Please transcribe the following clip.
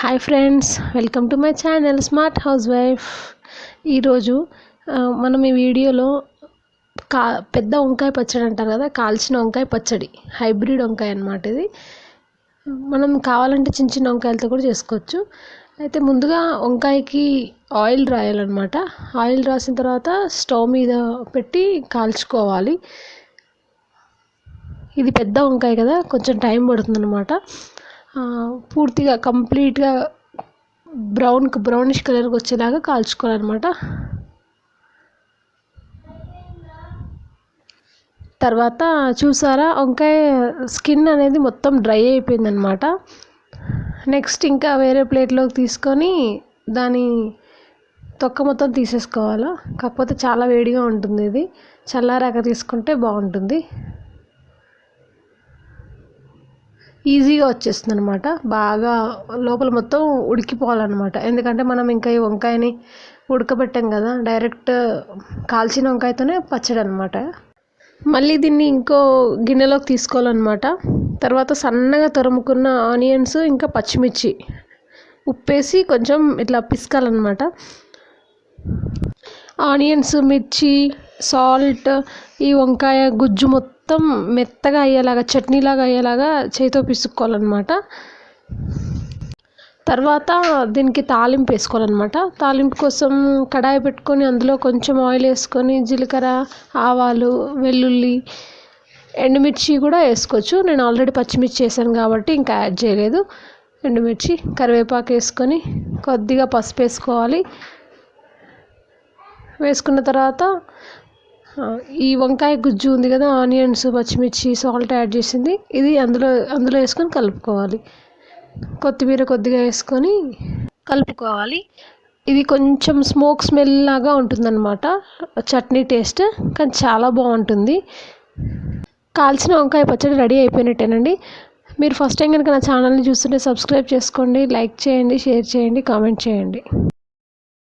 Hi friends welcome to my channel smart housewife ఈరోజు మనం ఈ వీడియోలో కా పెద్ద వంకాయ పచ్చడి అంటారు కదా కాల్చిన వంకాయ పచ్చడి హైబ్రిడ్ వంకాయ అన్నమాట ఇది. మనం కావాలంటే చిన్న చిన్న వంకాయలతో కూడా చేసుకోవచ్చు. అయితే ముందుగా వంకాయకి ఆయిల్ రాయాలన్నమాట. ఆయిల్ రాసిన తర్వాత స్టవ్ మీద పెట్టి కాల్చుకోవాలి. ఇది పెద్ద వంకాయ కదా కొంచెం టైం పడుతుందన్నమాట. పూర్తిగా కంప్లీట్గా బ్రౌన్ బ్రౌనిష్ కలర్కి వచ్చేలాగా కాల్చుకోవాలన్నమాట. తర్వాత చూసారా వంకాయ స్కిన్ అనేది మొత్తం డ్రై అయిపోయిందనమాట నెక్స్ట్ ఇంకా వేరే ప్లేట్లోకి తీసుకొని దాని తొక్క మొత్తం తీసేసుకోవాలా? కాకపోతే చాలా వేడిగా ఉంటుంది ఇది. చల్లారాక తీసుకుంటే బాగుంటుంది. ఈజీగా వచ్చేస్తుంది అనమాట బాగా లోపల మొత్తం ఉడికిపోవాలన్నమాట. ఎందుకంటే మనం ఇంకా ఈ వంకాయని ఉడకబెట్టాం కదా డైరెక్ట్ కాల్చిన వంకాయతోనే పచ్చడి అనమాట మళ్ళీ దీన్ని ఇంకో గిన్నెలోకి తీసుకోవాలన్నమాట. తర్వాత సన్నగా తరుముకున్న ఆనియన్స్ ఇంకా పచ్చిమిర్చి ఉప్పేసి కొంచెం ఇట్లా పిసకాలన్నమాట. ఆనియన్స్ మిర్చి సాల్ట్ ఈ వంకాయ గుజ్జు మొత్తం మెత్తగా అయ్యేలాగా చట్నీలాగా అయ్యేలాగా చేతితో పిసుక్కోవాలన్నమాట. తర్వాత దీనికి తాలింపు వేసుకోవాలన్నమాట. తాలింపు కోసం కడాయి పెట్టుకొని అందులో కొంచెం ఆయిల్ వేసుకొని జీలకర్ర ఆవాలు వెల్లుల్లి ఎండుమిర్చి కూడా వేసుకోవచ్చు. నేను ఆల్రెడీ పచ్చిమిర్చి వేసాను కాబట్టి ఇంకా యాడ్ చేయలేదు. ఎండుమిర్చి కరివేపాకు వేసుకొని కొద్దిగా పసుపు వేసుకోవాలి. వేసుకున్న తర్వాత ఈ వంకాయ గుజ్జు ఉంది కదా ఆనియన్స్ పచ్చిమిర్చి సాల్ట్ యాడ్ చేసింది. ఇది అందులో అందులో వేసుకొని కలుపుకోవాలి. కొత్తిమీర కొద్దిగా వేసుకొని కలుపుకోవాలి. ఇది కొంచెం స్మోక్ స్మెల్ లాగా ఉంటుందన్నమాట. చట్నీ టేస్ట్ కానీ చాలా బాగుంటుంది. కాల్చిన వంకాయ పచ్చడి రెడీ అయిపోయినట్టేనండి. మీరు ఫస్ట్ టైం కనుక నా ఛానల్ని చూస్తుంటే సబ్స్క్రైబ్ చేసుకోండి లైక్ చేయండి షేర్ చేయండి కామెంట్ చేయండి.